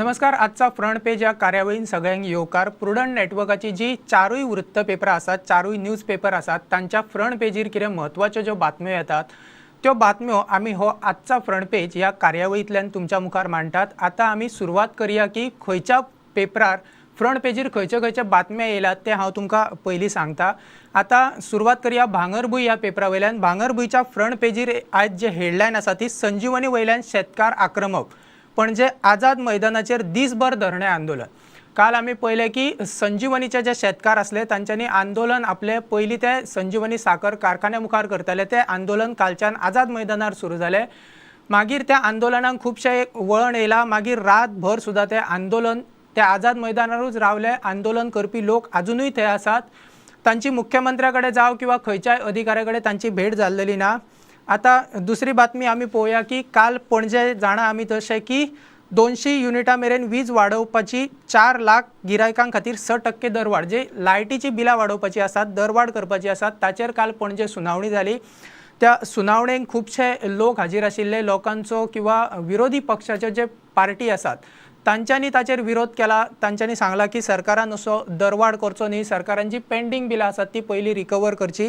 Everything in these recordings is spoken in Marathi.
नमस्कार आजचा फ्रंट पेज या कार्यावळीन सगळ्यांक येवकार प्रुडंट नेटवर्काची जी चारूय वृत्त पेपरां आसात चारूय न्यूज पेपर आसात तांच्या फ्रंट पेजीर कितें म्हत्वाच्यो ज्यो बातम्यो येतात त्यो बातम्यो आमी हो आजचा फ्रंट पेज ह्या कार्यावळींतल्यान तुमच्या मुखार मांडटात आतां आमी सुरवात करया की खंयच्या पेपरार फ्रंट पेजीर खंयच्यो खंयच्यो बातम्या येयल्यात ते हांव तुमकां पयलीं सांगता. आतां सुरवात करया भांगरभूंय ह्या पेपरा वयल्यान. भांगरभूंयच्या फ्रंट पेजीर आयज जे हेडलायन आसा ती संजीवनी वयल्यान शेतकार आक्रमक. पणजे आझाद मैदानाचेर दीसभर धरणे आंदोलन. काल आमी पळयलें की संजीवनीचे जे शेतकार आसले तांच्यांनी आंदोलन आपले पयलीं ते संजीवनी साखर कारखान्या मुखार करताले ते आंदोलन कालच्यान आझाद मैदानार सुरू जालें मागीर त्या आंदोलनाक खुबशें एक वळण येयलां मागीर रातभर सुद्दां तें आंदोलन त्या आझाद मैदानारूच रावले. आंदोलन करपी लोक अजुनूय थंय आसात. तांची मुख्यमंत्र्या कडेन जावं किंवा खंयच्याय अधिकाऱ्या कडेन तांची भेट जाल्लेली ना आतां दुसरी बातमी आमी पळोवया की काल पणजे जाणा आमी तशें की दोनशी युनिटां मेरेन वीज वाडोवपाची चार लाख गिरायकां खातीर स टक्के दरवाड जे लायटीची बिलां वाडोवपाची आसात दरवाड करपाची आसात ताचेर काल पणजे सुनावणी जाली त्या सुनावणेक खुबशे लोक हाजीर आशिल्ले लोकांचो किंवा विरोधी पक्षाचे जे पार्टी आसात तांच्यांनी ताचेर विरोध केला. तांच्यांनी सांगला की सरकारान असो दरवाड करचो न्ही सरकारान जी पेंडींग बिलां आसात ती पयलीं रिकवर करची.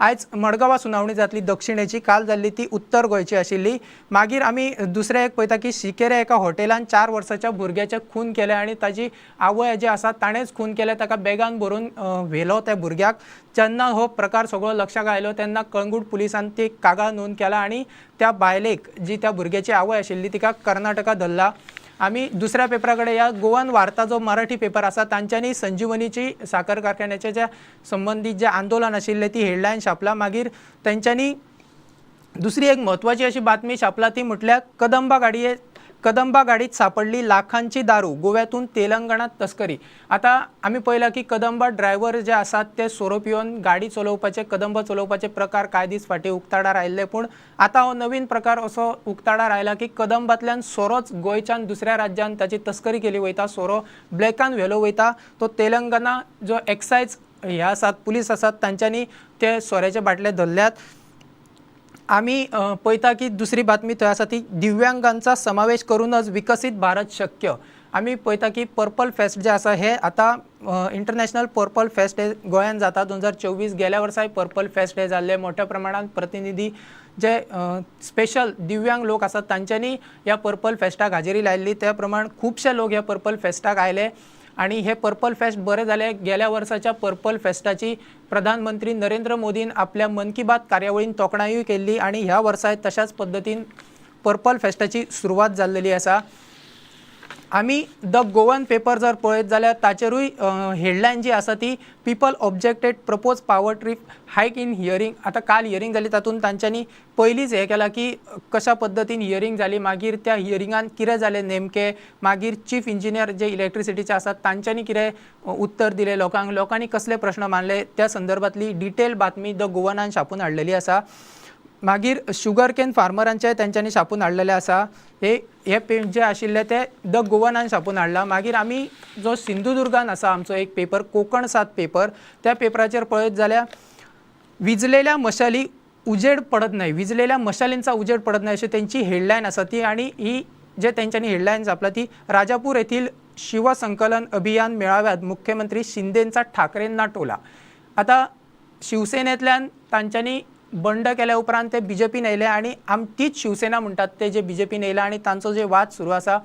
आयज मडगांवा सुनावणी जातली दक्षिणेची काल जाल्ली ती उत्तर गोंयची आशिल्ली. मागीर आमी दुसरें एक पळयता की शिकेरे एका हॉटेलान चार वर्साच्या भुरग्याचे खून केले आनी ताजी आवय जी आसा ताणेंच खून केले ताका बॅगान भरून व्हेलो त्या भुरग्याक. जेन्ना हो प्रकार सगळो लक्षाक आयलो तेन्ना कळंगूट पुलिसान ती कागाळ नोंद केला आनी त्या बायलेक जी त्या भुरग्याची आवय आशिल्ली तिका कर्नाटका धरला. आमी दुसऱ्या पेपरा कडेन या. गोवन वार्ता जो मराठी पेपर आसा तांच्यांनी संजीवनीची साखर कारखान्याचे ज्या संबंदीत जे आंदोलन आशिल्लें ती हेडलायन छापला. मागीर तांच्यांनी दुसरी एक म्हत्वाची अशी बातमी छापला ती म्हटल्यार कदंबा गाडये कदंबा गाडीत सापडली लाखांची दारू गोव्यातून तेलंगणात तस्करी. आता आम्ही पहिला की कदंबा ड्रायव्हर जे आसात ते सोरो पिवन गाडी चलोवपाचे कदंबा चलोवपाचे प्रकार कांय दीस फाटीं उक्ताडार आयिल्ले पूण आतां हो नवीन प्रकार असो उक्ताडार आयला की कदंबातल्यान सोरोच गोंयच्यान दुसऱ्या राज्यान ताची तस्करी केली वयता सोरो ब्लॅकान व्हेलो वयता. तो तेलंगणा जो एक्सायज हे आसात पुलीस आसात तांच्यांनी ते सोऱ्याचे बाटले धरल्यात. आमी पळयता की दुसरी बातमी थंय आसा ती दिव्यांगांचा समावेश करूनच विकसीत भारत शक्य. आमी पळयता की पर्पल फेस्ट जे आसा हे आतां इंटरनॅशनल पर्पल फेस्ट हे गोंयान जाता दोन हजार चोवीस गेल्या वर्साय पर्पल फेस्ट हे जाल्ले मोठ्या प्रमाणात प्रतिनिधी जे स्पेशल दिव्यांग लोक आसात तांच्यांनी ह्या पर्पल फेस्टाक हाजेरी लायिल्ली त्या प्रमाण खुबशे लोक ह्या पर्पल फेस्टाक आयले. आणि हे पर्पल फेस्ट बरें जालें गेल्या वर्साच्या पर्पल फेस्टाची प्रधानमंत्री नरेंद्र मोदीन आपल्या मन की बात कार्यावळीन तोखणायूय केल्ली आनी ह्या वर्साय तशाच पद्दतीन पर्पल फेस्टाची सुरवात जाल्लेली आसा आमी द गोवन पेपर जर पळयत जाल्यार ताचेरूय हेडलायन जी आसा ती people objected propose power tariff hike in hearing आतां काल हियरींग जाली तातूंत तांच्यांनी पयलींच हें केलां की कशा पद्दतीन हियरींग जाली मागीर त्या हियरिंगान कितें जालें नेमकें मागीर चीफ इंजिनियर जे इलेक्ट्रिसिटीचे आसात तांच्यांनी कितें उत्तर दिलें लोकांक लोकांनी कसले प्रश्न मानले त्या संदर्भातली डिटेल बातमी द गोवनान छापून हाडलेली आसा मागीर शुगर केन फार्मरांचे तेंच्यांनी छापून हाडलेले आसा. हे हे पेज जे आशिल्ले ते द गोवनान छापून हाडला. मागीर आमी जो सिंधुदुर्गान आसा आमचो एक पेपर कोकण सात पेपर त्या पेपराचेर पळयत जाल्यार विजलेल्या मशाली उजेड पडत नाही. विजलेल्या मशालींचा उजेड पडत नाही अशी त्यांची हेडलाईन आसा ती आणि ही जे त्यांच्यानी हेडलाईन छापला ती राजापूर येथील शिवसंकलन अभियान मेळाव्यात मुख्यमंत्री शिंदेंचा ठाकरेंना टोला. आता शिवसेनेतल्यान तांच्यांनी बंड केल्या उपरांत ते बी जे पीन येयले आनी आम तीच शिवसेना म्हणटात ते जे बी जे पीन येयला आनी तांचो जे वाद सुरू आसा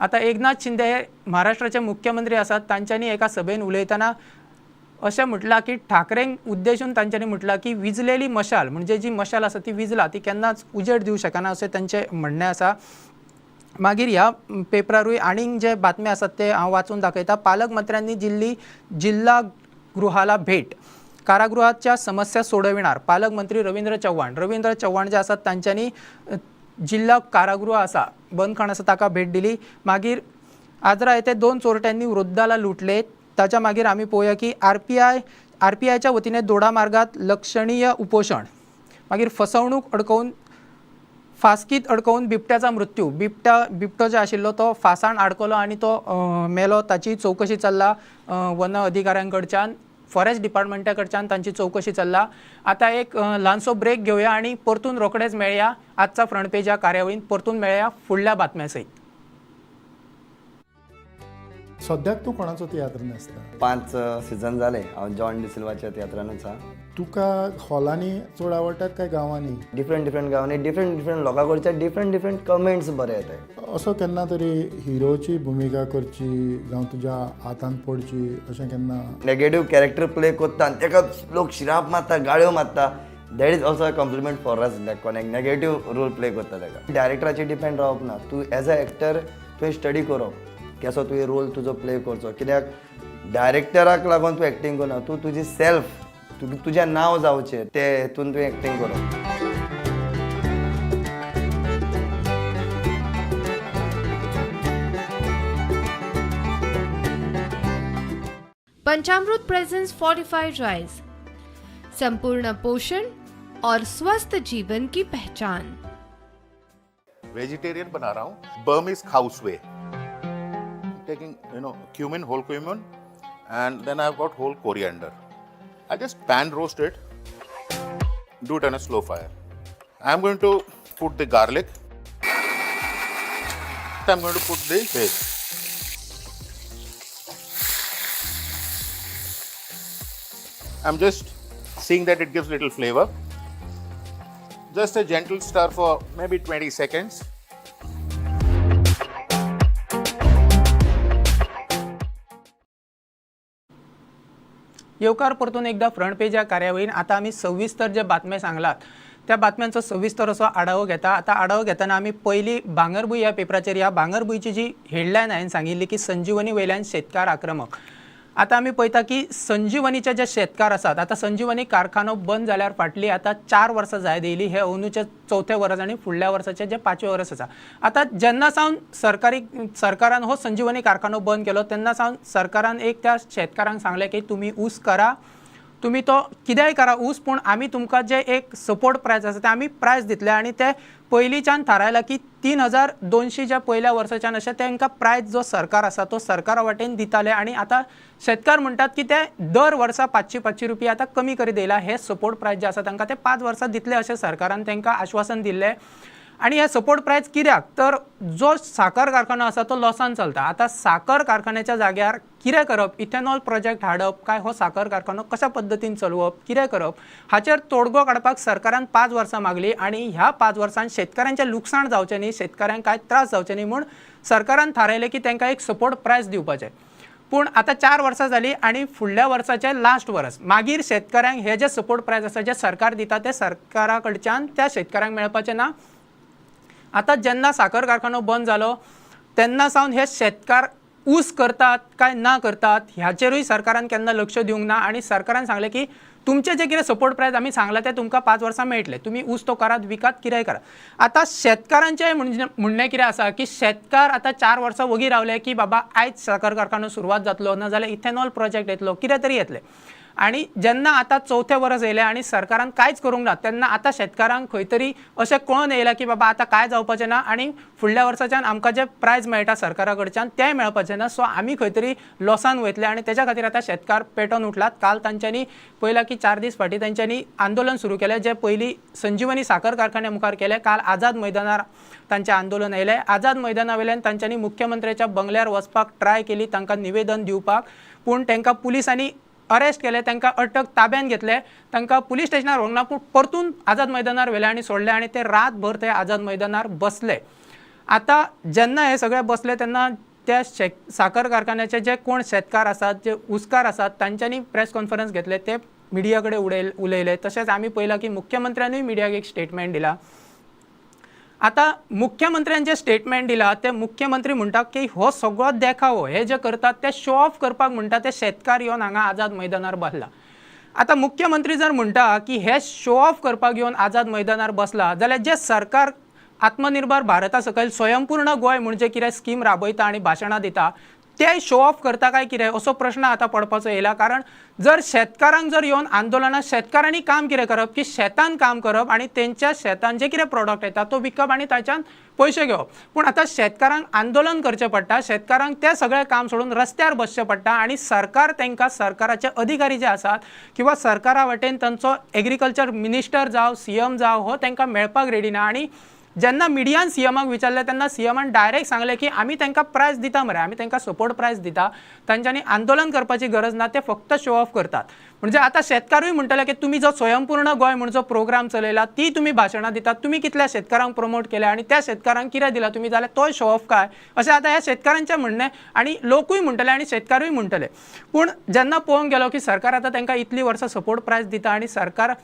आता एकनाथ शिंदे हे महाराष्ट्राचे मुख्यमंत्री आसात तांच्यांनी एका सभेन उलयतना अशें म्हटलां की ठाकरेंक उद्देशून तांच्यांनी म्हटलां की विजलेली मशाल म्हणजे जी मशाल आसा ती विजला ती केन्नाच उजेड दिवं शकना अशें तांचें म्हणणें आसा मागीर ह्या पेपरारूय आनीक जे बातम्यो आसात ते हांव वाचून दाखयता पालकमंत्र्यांनी दिल्ली जिल्हा गृहाला भेट. कारागृहाच्या समस्या सोडविणार पालकमंत्री रवींद्र चव्हाण. रवींद्र चव्हाण जे आसात तांच्यांनी जिल्हा कारागृह आसा बंदखण आसा ताका भेट दिली. मागीर आजरा येथे दोन चोरट्यांनी वृद्धाला लुटले. ताच्या मागीर आमी पळोवया की R P I R P आयच्या वतीने दोडा मार्गात लक्षणीय उपोशण मागीर फसवणूक अडकवून फासकीत अडकवून बिबट्याचा मृत्यू. बिबट्या बिबटो जो आशिल्लो तो फासान अडकलो आनी तो मेलो. ताची चवकशी चल्ला वन अधिकाऱ्यां कडच्यान फॉरेस्ट डिपार्टमेंटा कडच्यान तांची चवकशी चल्ला. आतां एक ल्हानसो ब्रेक घेवया आनी परतून रोखडेच मेळया. आजचा फ्रंट पेज ह्या कार्यावळीन परतून मेळया. फुडल्या बातम्या सयत सद्याक तूं कोणाचो तियात्र न्हेसता पांच सिजन जाले हांव जॉन डिसिल्वाच्या तियात्रानूच आहा तुका हॉलांनी चड आवडटात काय गांवांनी? डिफरंट डिफरंट गांवांनी. डिफरंट डिफरंट लोकां कडचे डिफरंट डिफरंट कमेंट्स बरे येतात असो केन्ना तरी हिरोची भुमिका करची जावं तुज्या हातान पडची अशें केन्ना नेगेटीव कॅरेक्टर प्ले करता आनी ताका लोक शिराप मारता गाळ्यो मारता. That is also a compliment for us कोणाक नेगेटीव रोल प्ले करता ताका डायरेक्टराचेर डिपेंड रावप ना तूं एज अ एक्टर तुवें स्टडी करप कसो तुवें रोल तुजो प्ले करचो. कित्याक डायरेक्टराक लागून तूं एक्टींग करना तूं तुजी सेल्फ तुजें नांव जावचें ते हितून तुवें एक्टींग करप पंचामृत प्रेजेंस फोर्टिफाइड राइस संपूर्ण पोषण और स्वस्थ जीवन की पहचान. वेजिटेरियन बना रहा हूँ Burmese house way taking you know cumin, whole cumin, and then I've got whole coriander. I just pan roast it. Do it on a slow fire. I'm going to put the garlic. I'm going to put the paste. I'm just seeing that it gives little flavor. Just a gentle stir for maybe 20 seconds. येवकार परतून एकदा फ्रंट पेज या कार्यावळीन आता आम्ही सविस्तर जे बातम्या सांगलात त्या बातम्यांचो सविस्तर असो आढावो घेता. आता आढावो घेताना आम्ही पहिली भांगरभूंय या पेपराचेर ह्या भांगरभूंयची जी हेडलायन हांवें सांगिल्ली की संजीवनी वयल्यान शेतकार आक्रमक. आता आमी पळयता की संजीवनीचे जे शेतकार आसात आता संजीवनी कारखानो बंद जाल्यार फाटली आता चार वर्सां जाय येयली हे अंदूचे चवथे वर्स आनी फुडल्या वर्साचे जे पांचवें वर्स आसा आता जेन्ना सावन सरकारी सरकारान हो संजीवनी कारखानो बंद केलो तेन्ना सावन सरकारान एक त्या शेतकारांक सांगलें की तुमी ऊस करा तुम्ही तो कितेंय करा ऊस पूण आमी तुमकां जे एक सपोर्ट प्रायस आसा ते आमी प्रायस दितले आनी ते पयलींच्यान थारायला की तीन हजार दोनशी ज्या पयल्या वर्साच्यान अशें तांकां प्रायस जो सरकार आसा तो सरकारा वाटेन दिताले आनी आतां शेतकार म्हणटात की ते दर वर्सा पांचशी पांचशी रुपया आतां कमी करीत येयला हे सपोर्ट प्रायस जे आसा तांकां ते पांच वर्सां दितले अशें सरकारान तांकां आश्वासन दिल्लें आणि हे सपोर्ट प्रायस कित्याक तर जो साखर कारखानो आसा तो लॉसान चलता. आतां साखर कारखान्याच्या जाग्यार कितें करप? इथेनॉल प्रोजेक्ट हाडप काय हो साखर कारखानो? कशा पद्दतीन चलोवप? कितें करप? हाचेर तोडगो काडपाक सरकारान पांच वर्सां मागली आणि ह्या पांच वर्सांत शेतकऱ्यांचें लुकसाण जावचें न्ही शेतकऱ्यांक कांय त्रास जावचे न्ही म्हूण सरकारान थारायलें की तांकां एक सपोर्ट प्रायस दिवपाचें. पूण आतां चार वर्सां जालीं आनी फुडल्या वर्साचें लास्ट वर्स मागीर शेतकऱ्यांक हे जे सपोर्ट प्रायस आसा जे सरकार दिता ते सरकारा कडच्यान त्या शेतकऱ्यांक मेळपाचें ना? आता जेन्ना साखर कारखानो बंद जालो तेन्ना सावन हे शेतकार ऊस करतात काय ना करतात ह्याचेरूय सरकारान केन्ना लक्ष दिवंक ना आणि सरकारान सांगलें की तुमचे जे कितें सपोर्ट प्रायस आमी सांगला ते तुमकां पांच वर्सां मेळटले तुमी ऊस तो करात विकात कितेंय करात आतां शेतकारांचें म्हणजे म्हणणें कितें आसा की शेतकार आतां चार वर्सां वगी रावले की बाबा आयज साखर कारखानो सुरवात जातलो ना जाल्यार इथेनॉल प्रोजेक्ट येतलो कितें तरी येतलें. आणि जेन्ना आतां चवथें वर्स येयलें आनी सरकारान कांयच करूंक ना तेन्ना आतां शेतकारांक खंय तरी अशें कळोन येयलां की बाबा आतां काय जावपाचें ना आनी फुडल्या वर्साच्यान आमकां जे प्रायज मेळटा सरकारा कडच्यान तें मेळपाचें ना. सो आमी खंय तरी लॉसान वयतले आनी तेच्या खातीर आतां शेतकार पेटोवन उठलात. काल तांच्यांनी पयलां की चार दीस फाटीं तांच्यांनी आंदोलन सुरू केलें जें पयलीं संजीवनी साखर कारखान्या मुखार केलें. काल आझाद मैदानार तांचें आंदोलन आयलें आझाद मैदाना वयल्यान तांच्यांनी मुख्यमंत्र्याच्या बंगल्यार वचपाक ट्राय केली तांकां निवेदन दिवपाक. पूण तांकां पुलिसांनी अरेस्ट केले तांकां अटक ताब्यांत घेतले तांकां पुलीस स्टेशनार व्हरूंक ना पूण परतून आझाद मैदानार व्हेले आनी सोडले आनी ते रातभर ते आझाद मैदानार बसले. आतां जेन्ना हे सगळे बसले तेन्ना त्या शे साखर कारखान्याचे जे कोण शेतकार आसात जे उस्कार आसात तांच्यांनी प्रेस कॉन्फरन्स घेतले ते मिडिया कडेन उडय उलयले. तशेंच आमी पळयलां की मुख्यमंत्र्यानूय मिडियाक एक स्टेटमेंट दिला. आता मुख्यमंत्र्यान जे स्टेटमेंट दिला ते मुख्यमंत्री म्हणटात की हो सगळो देखावो. हे जे करतात ते शो ऑफ करपाक म्हणटा ते शेतकार येवन हांगा आझाद मैदानार बसला. आता मुख्यमंत्री जर म्हणटा की हे शो ऑफ करपाक येवन आझाद मैदानार बसला जाल्यार जे सरकार आत्मनिर्भर भारता सकयल स्वयंपूर्ण गोंय म्हणजे कितें स्कीम राबयता आनी भाशणां दिता ते शो ऑफ करता काय कितें असो प्रश्न आतां पडपाचो येयला कारण जर शेतकारांक जर येवन आंदोलनात शेतकारांनी काम कितें करप की शेतान काम करप आनी तेंच्या शेतान जे कितें प्रोडक्ट येता तो विकप आनी ताच्यान पयशे घेवप. पूण आतां शेतकारांक आंदोलन करचें पडटा शेतकारांक तें सगळें काम सोडून रस्त्यार बसचें पडटा आनी सरकार तेंकां सरकाराचे अधिकारी जे आसात किंवा सरकारा वटेन तांचो एग्रीकल्चर मिनिस्टर जावं सी एम जावं हो तेंकां मेळपाक रेडी ना आनी जेन्ना मिडियान सीएमाक विचारलें तेन्ना सीएमान डायरेक्ट सांगलें की आमी तांकां प्रायज दिता मरे आमी तांकां सपोर्ट प्रायज दिता. तांच्यांनी आंदोलन करपाची गरज ना ते फक्त शो ऑफ करतात. म्हणजे आतां शेतकारूय म्हणटले की तुमी जो स्वयंपूर्ण गोंय म्हणून प्रोग्राम चलयला ती तुमी भाशणां दितात तुमी कितल्या शेतकारांक प्रमोट केल्या आणि त्या शेतकारांक कितें दिला? तुमी जाल्यार तोय शो ऑफ काय? अशें आतां ह्या शेतकारांचें म्हणणें आणि लोकूय म्हणटले आणि शेतकारूय म्हणटले पूण जेन्ना पळोवंक गेलो की सरकार आतां तांकां इतलीं वर्सां सपोर्ट प्रायज दिता आणि सरकार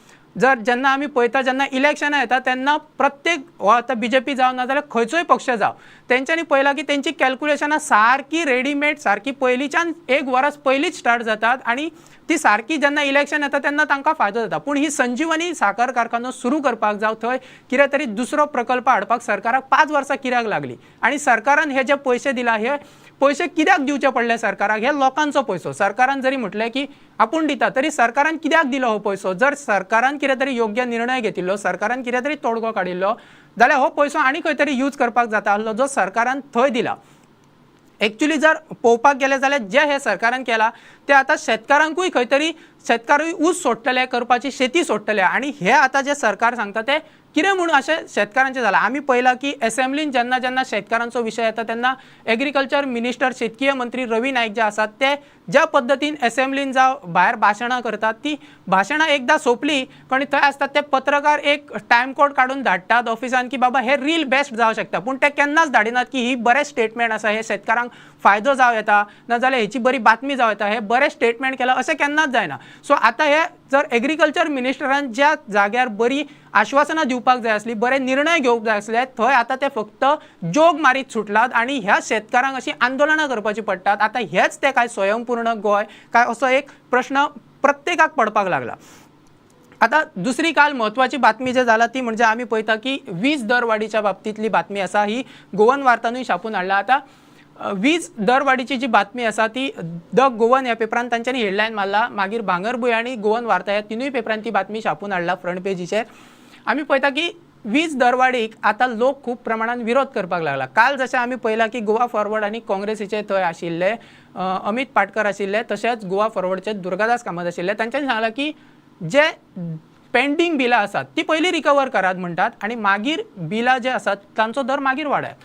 जर जेन्ना आमी पळयता जेन्ना इलेक्शनां येता तेन्ना प्रत्येक हो आतां बी जे पी जावं नाजाल्यार खंयचोय पक्ष जावं. तेंच्यांनी पळयलां की तेंची कॅल्क्युलेशनां सारकी रेडीमेड सारकी पयलींच्यान एक वरस पयलींच स्टार्ट जातात आणि ती सारकी जेन्ना इलेक्शन येता तेन्ना तांकां फायदो जाता. पूण ही संजीवनी साखर कारखानो सुरू करपाक जावं थंय कितें तरी दुसरो प्रकल्प हाडपाक सरकाराक पांच वर्सां कित्याक लागली. आणि सरकारान हे जे पयशे दिला हे पयशे कित्याक दिवचे पडले सरकाराक? हे लोकांचो पयसो सरकारान जरी म्हटलें की आपूण दिता तरी सरकारान कित्याक दिलो हो पयसो जर सरकारान कितें तरी योग्य निर्णय घेतिल्लो सरकारान कितें तरी तोडगो काडिल्लो जाल्यार हो पयसो आनी खंय तरी यूज करपाक जाता आसलो जो सरकारान थंय दिला. एक्च्युली जर पळोवपाक गेले जाल्यार जे हे सरकारान केला ते आतां शेतकारांकूय खंय तरी शेतकारूय ऊस सोडटले करपाची शेती सोडटले आनी हे आतां जे सरकार सांगता ते कितें म्हणून अशें शेतकारांचें जालां आमी पळयलां की असेंब्लीन जेन्ना जेन्ना शेतकारांचो विशय येता तेन्ना एग्रीकल्चर मिनिस्टर शेतकीय मंत्री रवी नायक जे आसात ते ज्या पद्दतीन एसेंब्लीन जावं भायर भाशणां करतात ती भाशणां एकदां सोंपली पण थंय आसतात ते पत्रकार एक टायम कोड काडून धाडटात ऑफिसान की बाबा हे रील बेस्ट जावं शकता. पूण ते केन्नाच धाडिनात की ही बरें स्टेटमेंट आसा हे शेतकारांक फायदो जावं येता नाजाल्यार हेची बरी बातमी जावं येता हे बरें स्टेटमेंट केलां अशें केन्नाच जायना. सो आतां हे जर एग्रीकल्चर मिनिस्टरान ज्या जाग्यार बरी आश्वासनां दिवपाक जाय आसली बरे निर्णय घेवंक जाय आसले थंय आतां ते फक्त जोग मारीत सुटलात आणि ह्या शेतकारांक अशी आंदोलनां करपाची पडटात आतां हेच ते कांय स्वयंपूर्ण गोंय. काय असो एक प्रश्न प्रत्येकाक पडपाक लागला. आता दुसरी काल महत्वाची बातमी जे जाला ती म्हणजे आम्ही पळयता की वीज दरवाडीच्या बाबतीतली बातमी आसा ही गोवन वार्तानूय छापून हाडला आता वीज दरवाडीची जी बातमी आसा ती द गोवन ह्या पेपरान तांच्यांनी हेडलायन मारला. मागीर भांगरभूंय आणि गोवन वार्ता ह्या तिनूय पेपरान ती बातमी छापून हाडला फ्रंट पेजीचेर आमी पळयता की वीज दरवाडीक आतां लोक खूब प्रमाणात विरोध करपाक लागला. काल जशें आमी पळयलां की गोवा फॉरवर्ड आनी काँग्रेसीचे थंय आशिल्ले अमित पाटकर आशिल्ले तशेंच गोवा फॉरवर्डचे दुर्गादास कामत आशिल्ले तांच्यांनी सांगलां की जे पेंडींग बिलां आसात ती पयलीं रिकवर करात म्हणटात आनी मागीर बिलां जे आसात तांचो दर मागीर वाडयात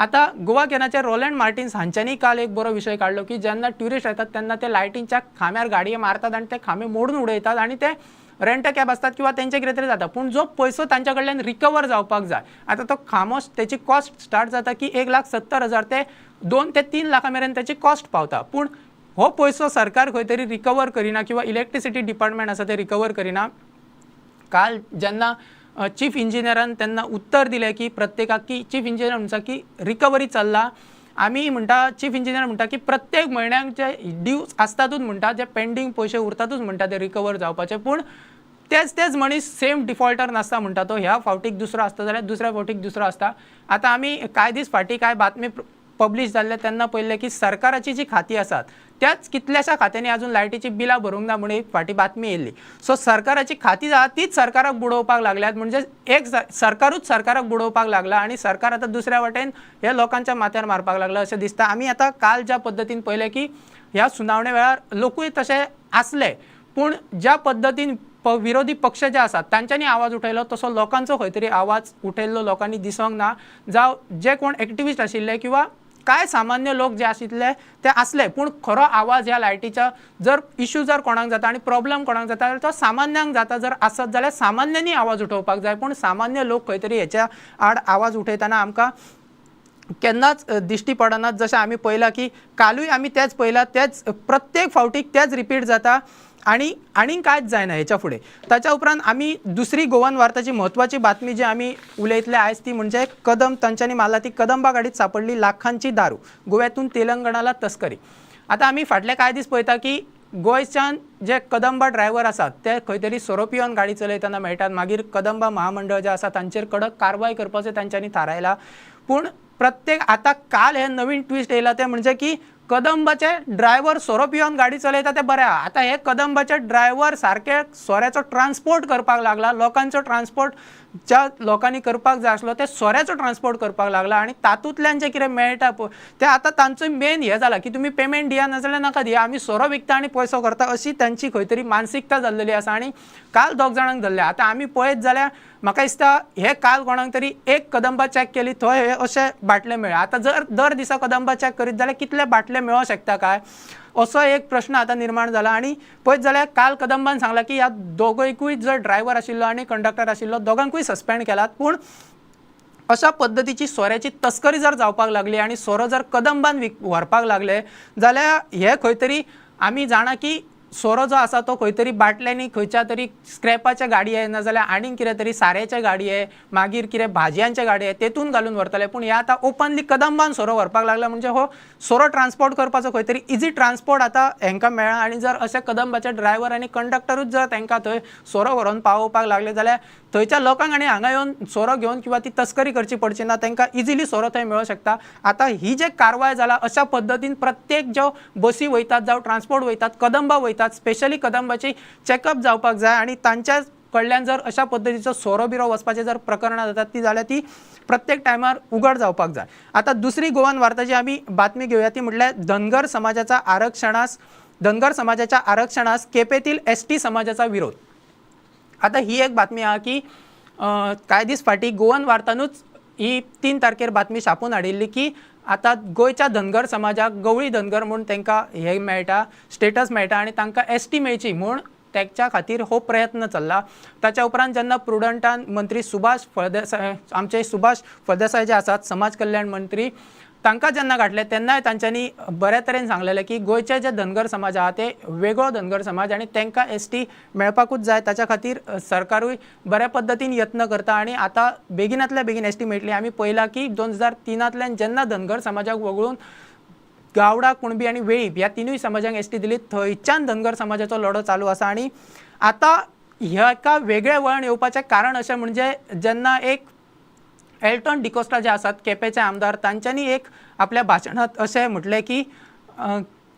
आतां गोवा कॅनाचे रोलँड मार्टिन्स हांच्यांनी काल एक बरो विशय काडलो की जेन्ना ट्युरिस्ट येतात तेन्ना ते लायटींच्या खांब्यार गाडये मारतात आनी ते खांबे मोडून उडयतात आनी ते रेंट कॅब असतात किंवा तेंचे कितें तरी जाता पूण जो पयसो तांच्या कडल्यान रिकवर जावपाक जाय आतां तो खांबो तेची कॉस्ट स्टार्ट जाता की एक लाख सत्तर हजार ते दोन ते तीन लाखा मेरेन त्याची कॉस्ट पावता. पूण हो पयसो सरकार खंय तरी रिकवर करिना किंवा इलेक्ट्रिसिटी डिपार्टमेंट आसा ते रिकवर करिना. काल जेन्ना चीफ इंजिनियरान तेन्ना उत्तर दिलें की प्रत्येकाक की चीफ इंजिनियर म्हणटा की रिकवरी चल्ला. आमी म्हणटा चीफ इंजिनियर म्हणटा की प्रत्येक म्हयन्याक जे ड्यूज आसतातूच म्हणटा जे पेंडींग पयशे उरतातूच म्हणटा ते रिकवर जावपाचे. पूण तेच तेच मनीस सेम डिफॉल्टर नासता म्हणटा तो. ह्या फावटीक दुसरो आसता जाल्यार दुसऱ्या फावटीक दुसरो आसता आतां आमी कांय दीस फाटीं कांय बातमी पब्लीश जाल्ले तेन्ना पळयलें की सरकाराची जी खातीं आसात त्याच कितल्याशा खात्यांनी अजून लायटीची बिलां भरूंक ना म्हणून एक फाटी बातमी येयल्ली सो सरकाराची खाती आहा तीच सरकाराक बुडोवपाक लागल्यात. म्हणजे एक सरकारूच सरकाराक बुडोवपाक लागला आणि सरकार आतां दुसऱ्या वाटेन हे लोकांच्या माथ्यार मारपाक लागला अशें दिसता. आमी आतां काल ज्या पद्दतीन पळयलें की ह्या सुनावणे वेळार लोकूय तशे आसले पूण ज्या पद्दतीन प विरोधी पक्ष जे आसात तांच्यांनी आवाज उठयलो तसो लोकांचो खंय तरी आवाज उठयल्लो लोकांनी दिसोंक ना. जावं जे कोण एक्टिविस्ट आशिल्ले किंवा काय सामान्य लोक जे आशिल्ले ते आसले पूण खरो आवाज ह्या लायटीच्या जर इश्यू जर कोणाक जाता आनी प्रॉब्लेम कोणाक जाता जाल्यार तो सामान्यांक जाता. जर आसत जाल्यार सामान्यांनी आवाज उठोवपाक जाय पूण सामान्य लोक खंय तरी हेच्या आड आवाज उठयतना आमकां केन्नाच दिश्टी पडनात. जशें आमी पळयलां की कालूय आमी तेच पळयलां तेच प्रत्येक फावटीक तेच रिपीट जाता. आणि आनीक कांयच जायना हेच्या फुडें ताच्या उपरांत आमी दुसरी गोवन वार्ताची म्हत्वाची बातमी जी आमी उलयतले आयज ती म्हणजे कदम तांच्यांनी मारला ती कदंबा गाडीत सापडली लाखांची दारू गोव्यातून तेलंगणाला तस्करी. आतां आमी फाटले कांय दीस पळयता की गोंयच्यान जे कदंबा ड्रायव्हर आसात ते खंय तरी सोरोपियोन गाडी चलयतना मेळटात. मागीर कदंबा महामंडळ जे आसा तांचेर कडक कारवाय करपाचें तांच्यांनी थारायला. पूण प्रत्येक आतां काल हे नवीन ट्विस्ट येयला ते म्हणजे की कदंबाचे ड्रायव्हर सोरोपियोन गाडी चलयता ते बरें आहा आतां हे कदंबाचे ड्रायव्हर सारके सोऱ्याचो ट्रान्सपोर्ट करपाक लागला. लोकांचो ट्रान्सपोर्ट ज्या लोकांनी करपाक जाय आसलो ते सोऱ्याचो ट्रान्सपोर्ट करपाक लागला आनी तातूंतल्यान जे कितें मेळटा पळय ते आतां तांचो मेन हें जाला की तुमी पेमेंट दिया नाजाल्यार नाका दिया आमी सोरो विकता आनी पयसो करता अशी तांची खंय तरी मानसिकता जाल्लेली आसा आनी काल दोग जाणांक धरल्या. आतां आमी पळयत जाल्यार म्हाका दिसता हे काल कोणाक तरी एक कदंबा चॅक केली थंय हे अशे बाटले मेळ्ळे आतां जर दर दिसा कदंबा चॅक करीत जाल्यार कितले बाटले मेळों शकता काय? असो एक प्रश्न आतां निर्माण जाला आनी पळयत जाल्यार काल कदंबान सांगला की ह्या दोगोयकूय जर ड्रायव्हर आशिल्लो आनी कंडक्टर आशिल्लो दोगांकूय सस्पेंड केलात. पूण अशा पद्दतीची सोऱ्याची तस्करी जर जावपाक लागली आनी सोरो जर कदंबान विक व्हरपाक लागले जाल्यार हे खंय तरी आमी जाणा की सोरो जो आसा तो खंय तरी बाटल्यांनी खंयच्या तरी स्क्रॅपाच्या गाडये आहे नाजाल्यार आनीक कितें तरी सारेच्या गाडये आहे मागीर कितें भाजयांच्या गाडये आहे तेतून घालून व्हरतले. पूण हे आतां ओपनली कदंबान सोरो व्हरपाक लागला म्हणजे हो सोरो ट्रान्सपोर्ट करपाचो खंय तरी इजी ट्रान्सपोर्ट आतां हेंकां मेळ्ळा. आनी जर अशे कदंबाचे ड्रायव्हर आनी कंडक्टरूच जर तांकां थंय सोरो व्हरोन पावोवपाक लागले जाल्यार थंयच्या लोकांक आनी हांगा येवन सोरो घेवन किंवा ती तस्करी करची पडची ना तांकां इजिली सोरो थंय मेळूंक शकता. आतां ही जे कारवाय जाला अशा पद्दतीन प्रत्येक ज्यो बसी वयतात जावं ट्रान्सपोर्ट वयतात कदंबा वयतात स्पेशली कदंबाची चॅकअप जावपाक जाय आनी तांच्या कडल्यान जर अशा पद्दतीचो सोरो बिरो वचपाचें जर प्रकरणां जातात ती जाल्यार ती प्रत्येक टायमार उघड जावपाक जाय. आतां दुसरी गोवन वार्ता जी आमी बातमी घेवया ती म्हटल्यार धनगर समाजाचा आरक्षणास धनगर समाजाच्या आरक्षणास केपेतील एस टी समाजाचा विरोध. आता ही एक बातमी आहा की कांय दीस फाटी गोवन वार्तानूच ही तीन तारखेर बातमी छापून हाडिल्ली की आतां गोंयच्या धनगर समाजाक गवळी धनगर म्हूण तांकां हे मेळटा स्टेटस मेळटा आनी तांकां एस टी मेळची म्हूण ताच्या खातीर हो प्रयत्न चल्ला. ताच्या उपरांत जेन्ना प्रुडंटान मंत्री सुभाष फळदेसाय आमचे सुभाष फळदेसाय जे आसात समाज कल्याण मंत्री तांकां जेन्ना गाठले तेन्नाय तांच्यांनी बऱ्या तरेन सांगलेलें की गोंयचे जे धनगर समाज आहा ते वेगळो धनगर समाज आनी तांकां एस टी मेळपाकूच जाय. ताच्या खातीर सरकारूय बऱ्या पद्दतीन यत्न करता आनी आतां बेगिनांतल्या बेगीन एस टी मेळटली. आमी पळयलां की दोन हजार तिनांतल्यान जेन्ना धनगर समाजाक वगळून गावडा कुणबी आनी वेळीप ह्या तिनूय समाजांक एस टी दिली थंयच्यान धनगर समाजाचो लढो चालू आसा. आनी आतां ह्या एका वेगळें वळण येवपाचें कारण अशें म्हणजे जेन्ना एक एल्टॉन डिकोस्टा जे आसात केपेचे आमदार तांच्यांनी एक आपल्या भाशणांत अशें म्हटलें की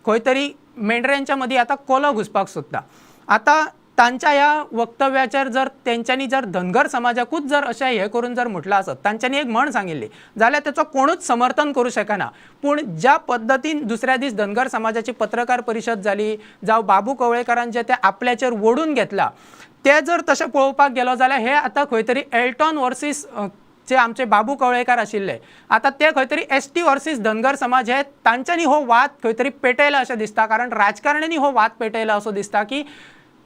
खंय तरी मेंढऱ्यांच्या मदीं आतां कोलो घुसपाक सोदता आतां तांच्या ह्या वक्तव्याचेर जर तेंच्यांनी जर धनगर समाजाकूच जर अशें हें करून जर म्हटलां आसत तांच्यांनी एक म्हण सांगिल्ली जाल्यार तेचो कोणूच समर्थन करूं शकना. पूण ज्या पद्दतीन दुसऱ्या दीस धनगर समाजाची पत्रकार परिशद जाली जावं बाबू कवळेकारान जे ते आपल्याचेर ओडून घेतला ते जर तशें पळोवपाक गेलो जाल्यार हे आतां खंय तरी एल्टॉन वर्सीस जे आमचे बाबू कवळेकार आशिल्ले आतां ते खंय तरी एस टी वर्सीस धनगर समाज हे तांच्यांनी हो वाद खंय तरी पेटयला अशें दिसता. कारण राजकारण्यांनी हो वाद पेटयला असो दिसता की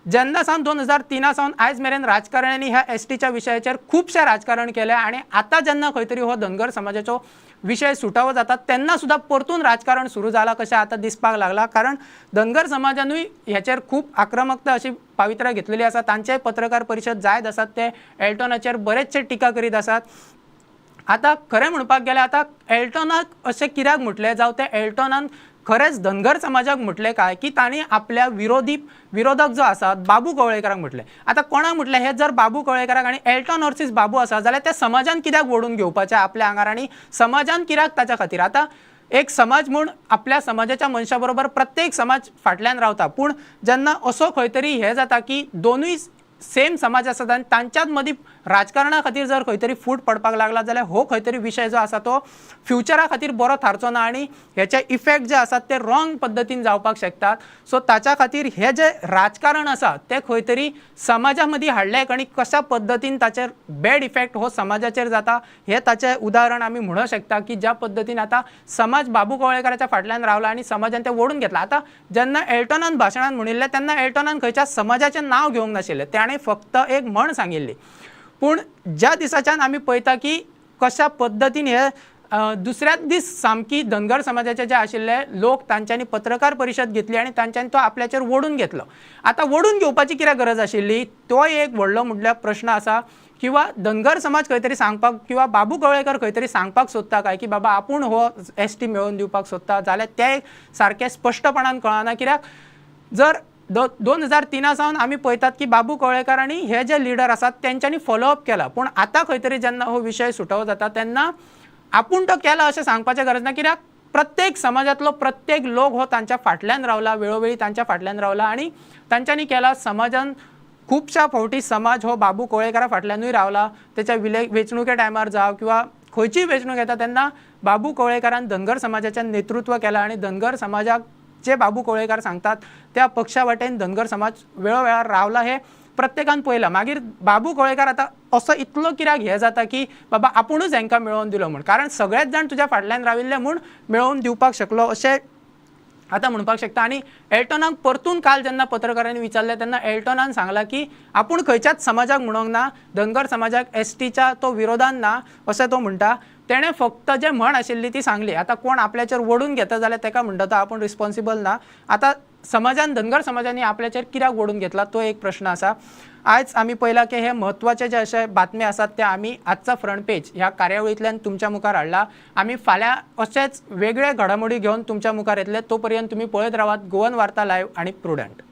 जेन्ना सावन दोन हजार तिना सावन आयज मेरेन राजकारण्यांनी ह्या एस टीच्या विशयाचेर खुबशें राजकारण केलें आनी आतां जेन्ना खंय तरी हो धनगर समाजाचो विशय सुटावो जातात. तेन्ना सुद्दां परतून राजकारण सुरू जालां कशें आतां दिसपाक लागलां. कारण धनगर समाजानूय ह्याचेर खूब आक्रमकता अशी पावित्र्य घेतलेली आसा. तांचेय पत्रकार परिशद जायत आसात. ते एल्टोनाचेर बरेचशे टिका करीत आसात. आतां खरें म्हणपाक गेल्यार आतां एल्टोनाक अशें कित्याक म्हटलें जावं ते. एल्टोनान खरेंच धनगर समाजाक म्हटलें काय? की ताणें आपल्या विरोधी विरोधक जो आसा बाबू कवळेकराक म्हटलें. आतां कोणाक म्हटलें हे जर बाबू कवळेकराक आनी एल्टॉन वर्सीस बाबू आसा जाल्यार ते समाजान कित्याक ओडून घेवपाचें आपल्या आंगार आनी समाजान कित्याक ताच्या खातीर? आतां एक समाज म्हूण आपल्या समाजाच्या मनशा बरोबर प्रत्येक समाज फाटल्यान रावता पूण जेन्ना असो खंय तरी हें जाता की दोनूय सेम समाज आसात आनी तांच्याच मदीं राजकारणा खातीर जर खंय तरी फूट पडपाक लागला जाल्यार हो खंय तरी विशय जो आसा तो फ्युचरा खातीर बरो थारचो ना आनी हेचे इफेक्ट जे आसात ते रॉंग पद्दतीन जावपाक शकतात. सो ताच्या खातीर हे जे राजकारण आसा ते खंय तरी समाजा मदीं हाडलें आनी कशा पद्दतीन ताचेर बॅड इफेक्ट हो समाजाचेर जाता हे ताचें उदाहरण आमी म्हणूंक शकता की ज्या पद्दतीन आतां समाज बाबू कवळेकराच्या फाटल्यान रावला आनी समाजान ते ओडून घेतला. आतां जेन्ना एल्टोनान भाशणान म्हणिल्लें तेन्ना एल्टोनान खंयच्या समाजाचें नांव घेवंक नाशिल्लें ताणें फक्त एक म्हण सांगिल्ली. पूण ज्या दिसाच्यान आमी पळयता की कशा पद्दतीन हे दुसऱ्याच दीस सामकी धनगर समाजाचे जे आशिल्ले लोक तांच्यांनी पत्रकार परिशद घेतली आनी तांच्यांनी तो आपल्याचेर ओडून घेतलो. आतां ओडून घेवपाची कित्याक गरज आशिल्ली? तो एक व्हडलो म्हटल्यार प्रश्न आसा किंवा धनगर समाज खंय तरी सांगपाक किंवा बाबू कवळेकर खंय तरी सांगपाक सोदता काय? की बाबा आपूण हो एस टी मेळोवन दिवपाक सोदता. जाल्यार ते सारकें स्पश्टपणान कळना कित्याक? जर दो दोन हजार तिना सावन आमी पळयतात की बाबू कवळेकर हे जे लिडर आसात तेंच्यांनी फॉलोअप केला. पूण आतां खंय तरी जेन्ना हो विशय सुटावो जाता तेन्ना आपूण तो केला अशें सांगपाचें गरज ना कित्याक प्रत्येक समाजांतलो प्रत्येक लोक हो तांच्या फाटल्यान रावला वेळोवेळी तांच्या फाटल्यान रावला आनी तांच्यांनी केला समाजान खुबशा फावटी समाज हो बाबू कवळेकरा फाटल्यानूय रावला. तेच्या विले वेंचणुके टायमार जावं किंवा खंयचीय वेंचणूक येता तेन्ना बाबू कवळेकरान धनगर समाजाचें नेतृत्व केलां आनी धनगर समाजाक जे बाबू कवळेकार सांगतात त्या पक्षा वाटेन धनगर समाज वेळोवेळार रावला हे प्रत्येकान पळयलां मागीर बाबू कवळेकार आतां असो इतलो कित्याक हें जाता की बाबा आपुणूच हांकां मेळोवन दिलो म्हूण. कारण सगळेच जाण तुज्या फाटल्यान राविल्ले म्हूण मेळोवन दिवपाक शकलो अशें आतां म्हणपाक शकता. आनी एल्टनाक परतून काल जेन्ना पत्रकारांनी विचारलें तेन्ना एल्टनान सांगलां की आपूण खंयच्याच समाजाक म्हणोंक ना धनगर समाजाक एस टीच्या तो विरोधान ना अशें तो म्हणटा तेणें फक्त जे म्हण आशिल्ली ती सांगली. आतां कोण आपल्याचेर ओडून घेता जाल्यार ताका म्हणटा तो आपूण रिस्पॉन्सिबल ना. आतां समाजान धनगर समाजांनी आपल्याचेर कित्याक ओढून घेतला? तो एक प्रश्न आसा आयज आमी पहिला की हे म्हत्वाचे जे अशे बातम्या आसात ते आमी आजचा फ्रंट पेज ह्या कार्यावळींतल्यान तुमच्या मुखार हाडला. आमी फाल्यां अशेच वेगळे घडामोडी घेवन तुमच्या मुखार येतले. तो पर्यंत तुमी पळयत रावात. गोवन वार्ता लायव्ह आनी प्रुडंट